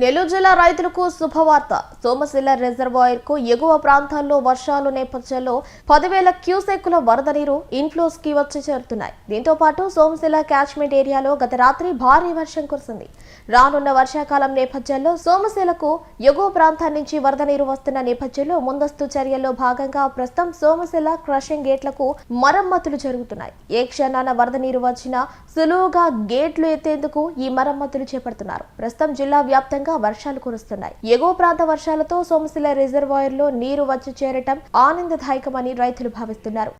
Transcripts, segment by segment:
నెల్లూరు జిల్లా రైతులకు శుభవార్త. సోమశిల రిజర్వాయర్కు ఎగువ ప్రాంతాల్లో వర్షాలు నేపథ్యంలో పదివేల క్యూసెక్కుల వరద నీరు ఇన్ఫ్లోస్కి వచ్చి చేరుతున్నాయి. దీంతో పాటు సోమశిల క్యాచ్మెంట్ ఏరియాలో గత రాత్రి భారీ వర్షం కురిసింది. రానున్న వర్షాకాలం నేపథ్యంలో సోమశిలకు ఎగువ ప్రాంతం నుంచి వరద నీరు వస్తున్న నేపథ్యంలో ముందస్తు చర్యల్లో భాగంగా ప్రస్తుతం సోమశిల క్రషింగ్ గేట్లకు మరమ్మతులు జరుగుతున్నాయి. ఏ క్షణాన వరద నీరు వచ్చినా సులువుగా గేట్లు ఎత్తేందుకు ఈ మరమ్మతులు చేపడుతున్నారు. ప్రస్తుతం జిల్లా వ్యాప్తంగా వర్షాలు కురుస్తున్నాయి. ఎగువ ప్రాంత వర్షాలతో సోమశిల రిజర్వాయర్లో నీరు వచ్చి చేరటం ఆనందదాయకమని రైతులు భావిస్తున్నారు.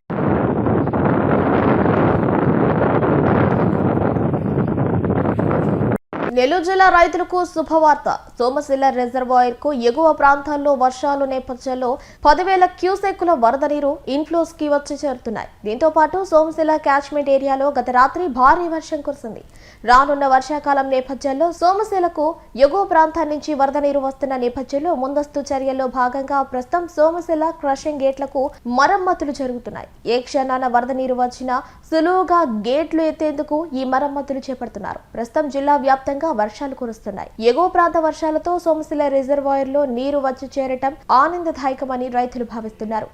నెల్లూరు జిల్లా రైతులకు శుభవార్త. సోమశిల రిజర్వాయర్కు ఎగువ ప్రాంతాల్లో వర్షాలు నేపథ్యంలో పదివేల క్యూసెక్కుల వరద నీరు ఇన్ఫ్లోస్కి వచ్చి చేరుతున్నాయి. దీంతో పాటు సోమశిల క్యాచ్మెంట్ ఏరియాలో గత రాత్రి భారీ వర్షం కురిసింది. రానున్న వర్షాకాలం నేపథ్యంలో సోమశిలకు ఎగువ ప్రాంతం నుంచి వరద నీరు వస్తున్న నేపథ్యంలో ముందస్తు చర్యల్లో భాగంగా ప్రస్తుతం సోమశిల క్రషింగ్ గేట్లకు మరమ్మతులు జరుగుతున్నాయి. ఏ క్షణాన వరద నీరు వచ్చినా సులువుగా గేట్లు ఎత్తేందుకు ఈ మరమ్మతులు చేపడుతున్నారు. ప్రస్తుతం జిల్లా వ్యాప్తంగా వర్షాలు కురుస్తున్నాయి. ఎగువ ప్రాంత వర్షాలతో సోమశిల రిజర్వాయర్లో నీరు వచ్చి చేరటం ఆనందదాయకమని రైతులు భావిస్తున్నారు.